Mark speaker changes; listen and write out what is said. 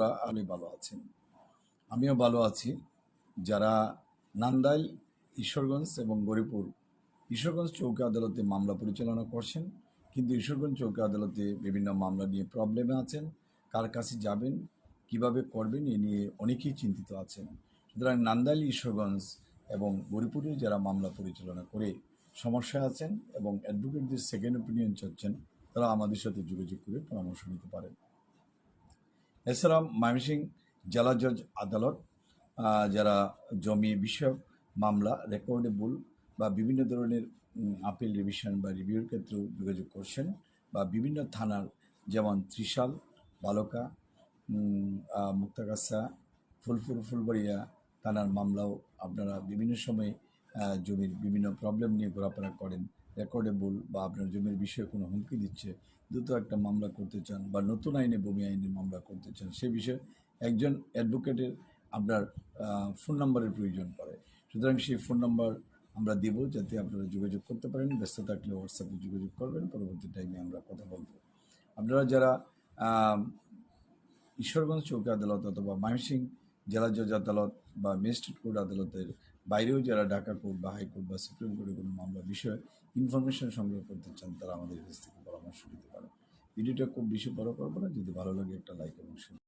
Speaker 1: আমি ভালো আছেন আমিও ভালো আছি। যারা নান্দাইল, ঈশ্বরগঞ্জ এবং গরিপুর ঈশ্বরগঞ্জ চৌকি আদালতে মামলা পরিচালনা করছেন, কিন্তু ঈশ্বরগঞ্জ চৌকি আদালতে বিভিন্ন মামলা নিয়ে প্রবলেমে আছেন, কার কাছে যাবেন, কীভাবে করবেন এ নিয়ে অনেকেই চিন্তিত আছেন। সুতরাং নান্দাইল, ঈশ্বরগঞ্জ এবং গরিপুরে যারা মামলা পরিচালনা করে সমস্যায় আছেন এবং অ্যাডভোকেটদের সেকেন্ড অপিনিয়ন চাচ্ছেন, তারা আমাদের সাথে যোগাযোগ করে পরামর্শ নিতে পারেন। এছাড়া ময়মনসিংহ জেলা জজ আদালত যারা জমি বিষয়ক মামলা রেকর্ডেবল বা বিভিন্ন ধরনের আপিল রিভিশন বা রিভিউর ক্ষেত্রেও যোগাযোগ করছেন বা বিভিন্ন থানার যেমন ত্রিশাল, বালকা মুক্তাগাছা, ফুলপুর, ফুলবাড়িয়া থানার মামলাও আপনারা বিভিন্ন সময়ে জমির বিভিন্ন প্রবলেম নিয়ে ঘোরাফেরা করেন। রেকর্ডেবল বা আপনার জমির বিষয়ে কোনো হুমকি দিচ্ছে, দ্রুত একটা মামলা করতে চান বা নতুন আইনে ভূমি আইনে মামলা করতে চান, সে বিষয়ে একজন অ্যাডভোকেটের আপনার ফোন নাম্বারের প্রয়োজন পড়ে। সুতরাং সেই ফোন নাম্বার আমরা দেব যাতে আপনারা যোগাযোগ করতে পারেন, ব্যস্ত থাকলে হোয়াটসঅ্যাপে যোগাযোগ করবেন, পরবর্তী টাইমে আমরা কথা বলব। আপনারা যারা ঈশ্বরগঞ্জ চৌকি আদালত অথবা ময়মনসিংহ জেলা জজ আদালত বা ম্যাজিস্ট্রেট কোর্ট আদালতের বাইরেও যারা ঢাকা কোর্ট বা হাইকোর্ট বা সুপ্রিম কোর্টে কোনো মামলা বিষয়ে ইনফরমেশন সংগ্রহ করতে চান, তারা আমাদের কাছ থেকে পরামর্শ নিতে পারেন। ভিডিওটা খুব বেশি বড় করব না, যদি ভালো লাগে একটা লাইক এবং শেয়ার